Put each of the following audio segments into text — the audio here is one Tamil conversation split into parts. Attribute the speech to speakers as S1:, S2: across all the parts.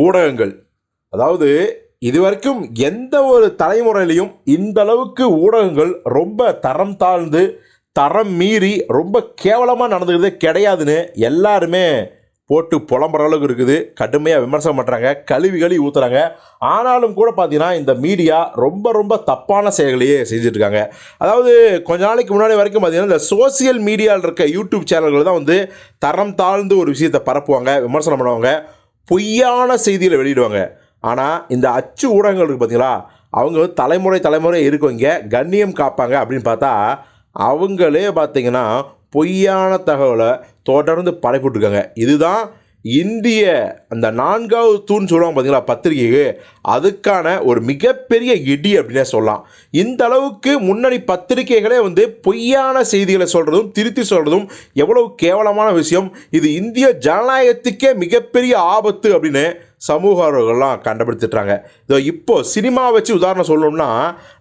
S1: ஊடகங்கள். அதாவது இதுவரைக்கும் எந்த ஒரு தலைமுறையிலையும் இந்த அளவுக்கு ஊடகங்கள் ரொம்ப தரம் தாழ்ந்து தரம் மீறி ரொம்ப கேவலமாக நடந்துக்கிறதே கிடையாதுன்னு எல்லாருமே போட்டு புலம்புற அளவுக்கு இருக்குது. கடுமையாக விமர்சனம் பண்ணுறாங்க கழுவி கழுவி ஊற்றுறாங்க ஆனாலும் கூட பார்த்தீங்கன்னா இந்த மீடியா ரொம்ப ரொம்ப தப்பான செயல்களையே செஞ்சுட்ருக்காங்க. அதாவது கொஞ்ச நாளைக்கு முன்னாடி வரைக்கும் பார்த்தீங்கன்னா இந்த சோசியல் மீடியாவில் இருக்க யூடியூப் சேனல்கள் தான் வந்து தரம் தாழ்ந்து ஒரு விஷயத்தை பரப்புவாங்க விமர்சனம் பண்ணுவாங்க. பொய்யான செய்திகளை வெளியிடுவாங்க. ஆனால் இந்த அச்சு ஊடகங்கள் இருக்குது பார்த்தீங்களா அவங்க வந்து தலைமுறை தலைமுறை இருக்கவங்க கண்ணியம் காப்பாங்க அப்படின்னு பார்த்தா அவங்களே பார்த்திங்கன்னா பொய்யான தகவலை தொடர்ந்து பரப்பிட்டுருக்காங்க இதுதான் இந்திய அந்த நான்காவது தூண் சொல்லுவாங்க பார்த்தீங்களா பத்திரிகைக்கு? அதுக்கான ஒரு மிகப்பெரிய இடி அப்படின்னே சொல்லலாம். இந்த அளவுக்கு முன்னணி பத்திரிகைகளே வந்து பொய்யான செய்திகளை சொல்கிறதும் திருத்தி சொல்கிறதும் எவ்வளவு கேவலமான விஷயம். இது இந்திய ஜனநாயகத்துக்கே மிகப்பெரிய ஆபத்து அப்படின்னு சமூக ஆர்வலர்கள்லாம் கண்டுபிடித்துட்றாங்க இதோ இப்போது சினிமா வச்சு உதாரணம் சொல்லணும்னா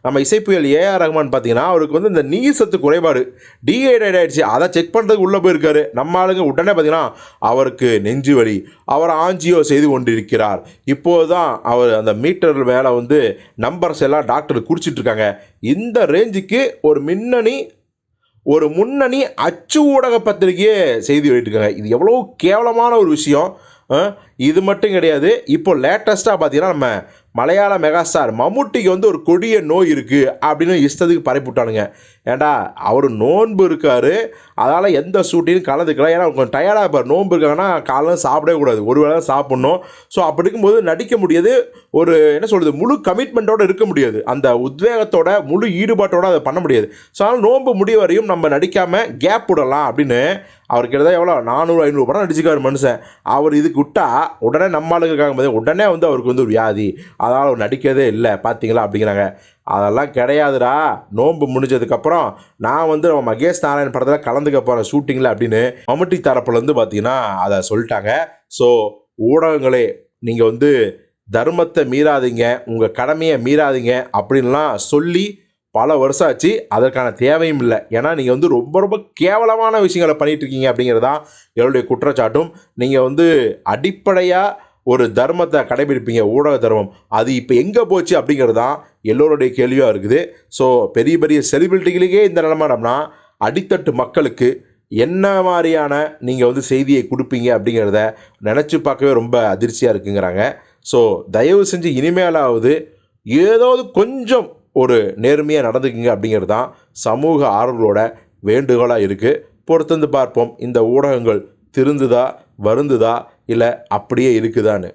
S1: நம்ம இசைப்புயல் ஏஆர் ரஹ்மான் பார்த்தீங்கன்னா அவருக்கு வந்து இந்த நீர் சத்து குறைபாடு டீஹைட்ரேட் ஆகிடுச்சு அதை செக் பண்ணுறதுக்கு உள்ளே போயிருக்காரு. நம்ம ஆளுங்க உடனே பார்த்தீங்கன்னா அவருக்கு நெஞ்சு வலி அவர் ஆஞ்சியோ செய்து கொண்டிருக்கிறார். இப்போது தான் அவர் அந்த மீட்டர் மேலே வந்து நம்பர்ஸ் எல்லாம் டாக்டர் குறிச்சிட்டு இருக்காங்க. இந்த ரேஞ்சுக்கு ஒரு மின்னணி ஒரு முன்னணி அச்சு ஊடக பத்திரிகையே செய்தி வெளியிட்டிருக்காங்க. இது எவ்வளோ கேவலமான ஒரு விஷயம். இது மட்டும் கிடையாது. இப்போ லேட்டஸ்ட்டாக பார்த்தீங்கன்னா நம்ம மலையாள மெகாஸ்டார் மம்முட்டிக்கு வந்து ஒரு கொடிய நோய் இருக்குது அப்படின்னு இஷ்டத்துக்கு பரப்பிவிட்டானுங்க. விட்டானுங்க அவர் நோன்பு இருக்கார். அதனால் எந்த ஷூட்டிலும் கலந்துக்கலாம் ஏன்னா கொஞ்சம் டயர்டாக இப்போ நோன்பு இருக்காங்கன்னா காலைல சாப்பிடவே கூடாது. ஒரு வேளை தான் சாப்பிட்ணும். ஸோ அப்படி இருக்கும்போது நடிக்க முடியாது. ஒரு என்ன சொல்கிறது முழு கமிட்மெண்ட்டோடு இருக்க முடியாது. அந்த உத்வேகத்தோட முழு ஈடுபாட்டோட அதை பண்ண முடியாது. ஸோ அதனால் நோன்பு முடிய வரையும் நம்ம நடிக்காமல் கேப் விடலாம் அப்படின்னு அவருக்கு கிட்டத்தட்ட எவ்வளோ? நானூறு ஐநூறு படம் நடிச்சிருக்காரு மனுஷன். அவர் இதுக்கு விட்டா உடனே நம்ம ஆளுங்க உடனே வந்து அவருக்கு வந்து ஒரு வியாதி. அதனால் அவர் நடிக்கிறதே இல்லை. பார்த்தீங்களா அப்படிங்கிறாங்க. அதெல்லாம் கிடையாதுடா. நோன்பு முடிஞ்சதுக்கப்புறம் நான் வந்து நம்ம மகேஷ் நாராயண் படத்தில் கலந்துக்க போகிறேன் ஷூட்டிங்கில் அப்படின்னு மம்முட்டி தரப்புலேருந்து பார்த்தீங்கன்னா அதை சொல்லிட்டாங்க. ஸோ ஊடகங்களே நீங்கள் வந்து தர்மத்தை மீறாதீங்க உங்கள் கடமையை மீறாதீங்க அப்படின்லாம் சொல்லி பல வருஷம் ஆச்சு. அதற்கான தேவையும் இல்லை. ஏன்னா நீங்கள் வந்து ரொம்ப ரொம்ப கேவலமான விஷயங்களை பண்ணிகிட்ருக்கீங்க இருக்கீங்க அப்படிங்கிறது தான் என்னுடைய குற்றச்சாட்டும். நீங்கள் வந்து அடிப்படையாக ஒரு தர்மத்தை கடைபிடிப்பீங்க ஊடக தர்மம். அது இப்போ எங்கே போச்சு அப்படிங்கிறது தான் எல்லோருடைய கேள்வியாக இருக்குது. ஸோ பெரிய பெரிய செலிபிரிட்டிகளுக்கே இந்த நிலமடம்னா அடித்தட்டு மக்களுக்கு என்ன மாதிரியான நீங்கள் வந்து செய்தியை கொடுப்பீங்க அப்படிங்கிறத நினச்சி பார்க்கவே ரொம்ப அதிர்ச்சியாக இருக்குங்கிறாங்க. ஸோ தயவு செஞ்சு இனிமேலாவது ஏதாவது கொஞ்சம் ஒரு நேர்மையாக நடந்துக்குங்க அப்படிங்கிறது தான் சமூக ஆர்வலோட வேண்டுகோளாக இருக்குது பொறுத்திருந்து பார்ப்போம். இந்த ஊடகங்கள் திருந்துதா வருந்துதா இல்லை அப்படியே இருக்குதான்னு.